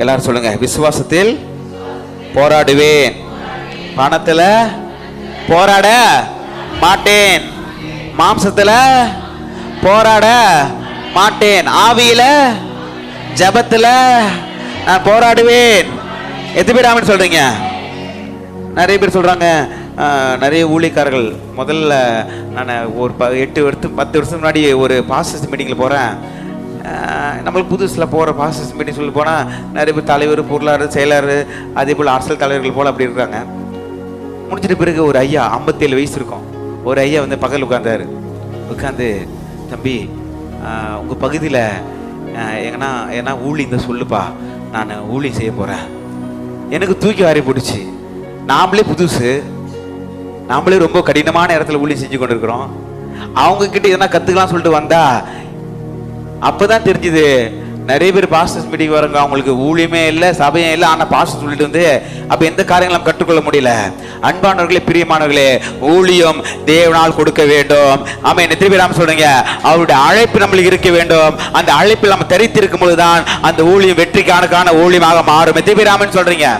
எல்லாரும் சொல்லுங்க. விசுவாசத்தில் போராடுவேன். பணத்துல போராட மாட்டேன். மாம்சத்துல போராட மாட்டேன். ஆவியில ஜெபத்துல நான் போராடுவேன். எத்தனை பேர் ஆமென் சொல்றீங்க? நிறைய பேர் சொல்றாங்க. நிறைய ஊழியக்காரர்கள். முதல்ல நான் ஒரு ப எட்டு வருஷம் பத்து வருஷம் முன்னாடி ஒரு பாஸ்டர்ஸ் மீட்டிங்கில் போகிறேன் நம்மளுக்கு புதுசில் போகிற பாசஸ் மீட்டிங் சொல்லி போனால் நிறைய பேர் தலைவர் பொருளாளர் செயலாளர் அதே போல் அரசியல் தலைவர்கள் போல் அப்படி இருக்காங்க. முடிச்சிட்ட பிறகு ஒரு ஐயா ஐம்பத்தேழு வயசு இருக்கும். ஒரு ஐயா வந்து பக்கத்தில் உட்காந்தாரு உட்காந்து தம்பி உங்கள் பகுதியில் எங்கன்னா ஏன்னா ஊழி இந்த சொல்லுப்பா. நான் ஊழி செய்ய போகிறேன் எனக்கு தூக்கி வாரி போட்டுச்சு. நாமளே புதுசு. நாமளே ரொம்ப கடினமான இடத்துல ஊழி செஞ்சு கொண்டிருக்கிறோம். அவங்க கிட்ட எதனா கற்றுக்கலாம் சொல்லிட்டு வந்தா அப்பதான் தெரிஞ்சுது. நிறைய பேர் பாஸ்டர்ஸ் மீட்டிங் வரங்க அவங்களுக்கு ஊழியமே இல்லை சபையும் இல்லை. ஆனால் பாஸ்டர் சொல்லிட்டு வந்து அப்போ எந்த காரியங்களும் கற்றுக்கொள்ள முடியல. அன்பானவர்களே பிரியமானவர்களே ஊழியம் தேவனால் கொடுக்க வேண்டும். ஆமா என்ன திருப்பி சொல்றீங்க. அவருடைய அழைப்பு நம்மளுக்கு இருக்க வேண்டும். அந்த அழைப்பில் நம்ம தரித்திருக்கும் பொழுதுதான் அந்த ஊழியம் வெற்றிக்கானக்கான ஊழியமாக மாறும். எத்தனை பேர் சொல்றீங்க.